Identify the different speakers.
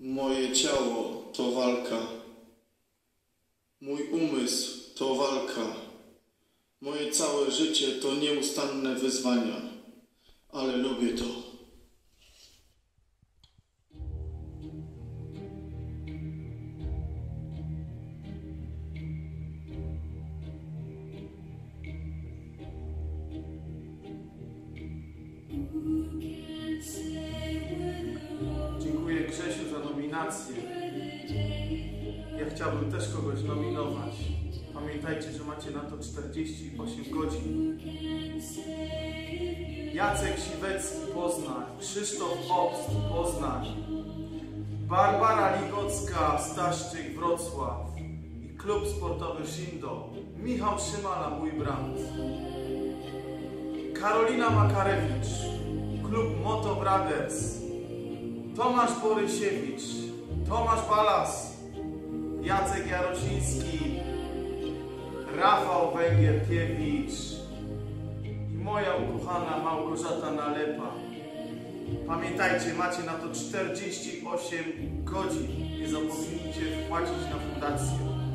Speaker 1: Moje ciało to walka. Mój umysł to walka. Moje całe życie to nieustanne wyzwania, ale lubię to.
Speaker 2: Dziękuję Grzesiu Ja chciałbym też kogoś nominować. Pamiętajcie, że macie na to 48 godzin. Jacek Siwecki, Poznań. Krzysztof Obst, Poznań. Barbara Ligocka, Staszczyk, Wrocław. I klub sportowy Shindo. Michał Szymala, mój brat. Karolina Makarewicz, klub Moto Brothers. Tomasz Borysiewicz, Tomasz Balas, Jacek Jarosiński, Rafał Węgierkiewicz i moja ukochana Małgorzata Nalepa. Pamiętajcie, macie na to 48 godzin. Nie zapomnijcie wpłacić na fundację.